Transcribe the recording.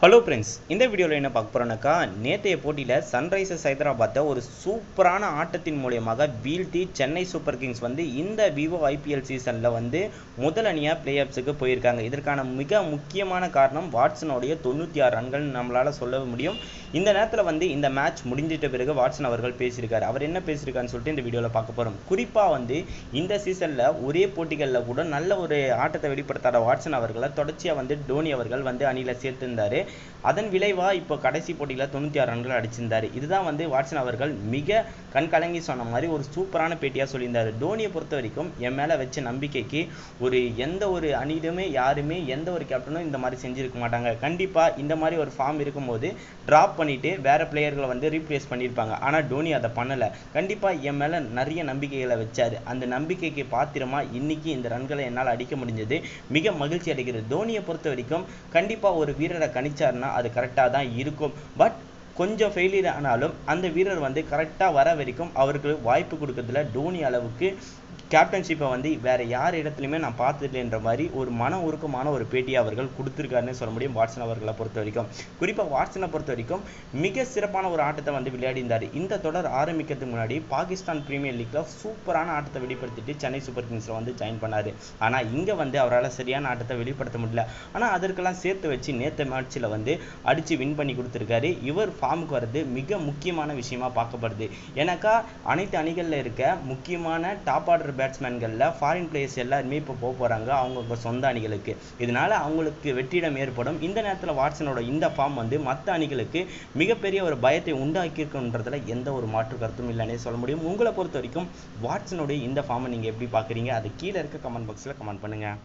Hello friends இந்த வீடியோவில் என்ன பார்க்க போகிறோன்னாக்கா நேற்றைய போட்டியில் சன்ரைசர்ஸ் ஹைதராபாத்தை ஒரு சூப்பரான ஆட்டத்தின் மூலியமாக வீழ்த்தி சென்னை சூப்பர் கிங்ஸ் வந்து இந்த விவோ ஐபிஎல் சீசனில் வந்து முதல் அணியாக பிளே ஆஃப்ஸுக்கு போயிருக்காங்க. இதற்கான மிக முக்கியமான காரணம் வாட்சனுடைய தொண்ணூற்றி ஆறு ரன்கள் நம்மளால் சொல்ல முடியும். இந்த நேரத்தில் வந்து இந்த மேட்ச் முடிஞ்சிட்ட பிறகு வாட்சன் அவர்கள் பேசியிருக்காரு. அவர் என்ன பேசியிருக்காருன்னு சொல்லிட்டு இந்த வீடியோவில் பார்க்க போகிறோம் குறிப்பாக வந்து இந்த சீசனில் ஒரே போட்டிகளில் கூட நல்ல ஒரு ஆட்டத்தை வெளிப்படுத்தாத வாட்சன் அவர்களை தொடர்ச்சியாக வந்து டோனி அவர்கள் வந்து அணியில் சேர்த்திருந்தார். அதன் விளைவாக இப்போ கடைசி போட்டியில் தொண்ணூற்றி ஆறு ரன்கள் அடிச்சிருந்தாரு. இதுதான் வந்து வாட்சன் அவர்கள் மிக கண்கலங்கி சொன்ன மாதிரி ஒரு சூப்பரான பேட்டியாக சொல்லியிருந்தார். டோனியை பொறுத்த வரைக்கும் என் மேலே வச்ச நம்பிக்கைக்கு ஒரு எந்த ஒரு அணியிலுமே யாருமே எந்த ஒரு கேப்டனும் இந்த மாதிரி செஞ்சிருக்க மாட்டாங்க. கண்டிப்பாக இந்த மாதிரி ஒரு ஃபார்ம் இருக்கும்போது ட்ராப் பண்ணிவிட்டு வேறு பிளேயர்களை வந்து ரீப்ளேஸ் பண்ணியிருப்பாங்க. ஆனால் டோனி அதை பண்ணலை. கண்டிப்பாக என் மேலே நிறைய நம்பிக்கைகளை வச்சார். அந்த நம்பிக்கைக்கு பாத்திரமா இன்னைக்கு இந்த ரன்களை என்னால் அடிக்க முடிஞ்சது. மிக மகிழ்ச்சி அடைகிறது. டோனியை பொறுத்த வரைக்கும் கண்டிப்பாக ஒரு வீரரை கணிச்சாருன்னா அது கரெக்டாக தான் இருக்கும். பட் கொஞ்சம் ஃபெயிலியர் ஆனாலும் அந்த வீரர் வந்து கரெக்டாக வர வரைக்கும் அவருக்கு வாய்ப்பு கொடுக்கறதுல டோனி அளவுக்கு கேப்டன்ஷிப்பை வந்து வேற யார் இடத்துலையுமே நான் பார்த்ததில்லைன்ற மாதிரி ஒரு மன உருக்கமான ஒரு பேட்டியை அவர்கள் கொடுத்துருக்காருன்னு சொல்ல முடியும் வாட்சன் அவர்களை பொறுத்த வரைக்கும். குறிப்பாக வாட்சனை பொறுத்த வரைக்கும் மிக சிறப்பான ஒரு ஆட்டத்தை வந்து விளையாடி இருந்தார் இந்த தொடர் ஆரம்பிக்கிறதுக்கு முன்னாடி பாகிஸ்தான் பிரீமியர் லீக்ல சூப்பரான ஆட்டத்தை வெளிப்படுத்திட்டு சென்னை சூப்பர் கிங்ஸில் வந்து ஜாயின் பண்ணார். ஆனால் இங்கே வந்து அவரால் சரியான ஆட்டத்தை வெளிப்படுத்த முடியல. ஆனால் அதற்கெல்லாம் சேர்த்து வச்சு நேற்று மேட்ச்சில் வந்து அடித்து வின் பண்ணி கொடுத்துருக்காரு. இவர் ஃபார்முக்கு வர்றது மிக முக்கியமான விஷயமா பார்க்கப்படுது. ஏன்னாக்கா அனைத்து அணிகளில் இருக்க முக்கியமான டாப் ஆர்டர் பேட்ஸ்மேன்களில் ஃபாரின் பிளேயர்ஸ் எல்லாருமே இப்போ போக போகிறாங்க அவங்கவுங்க சொந்த அணிகளுக்கு. இதனால அவங்களுக்கு வெற்றிடம் ஏற்படும். இந்த நேரத்தில் வாட்சனோட இந்த ஃபார்ம் வந்து மற்ற அணிகளுக்கு மிகப்பெரிய ஒரு பயத்தை உண்டாக்கியிருக்குன்றதுல எந்த ஒரு மாற்று கருத்தும் இல்லைன்னே சொல்ல முடியும். உங்களை பொறுத்த வரைக்கும் வாட்சனுடைய இந்த ஃபார்மை நீங்கள் எப்படி பார்க்குறீங்க அது கீழே இருக்க கமெண்ட் பாக்ஸில் கமெண்ட் பண்ணுங்கள்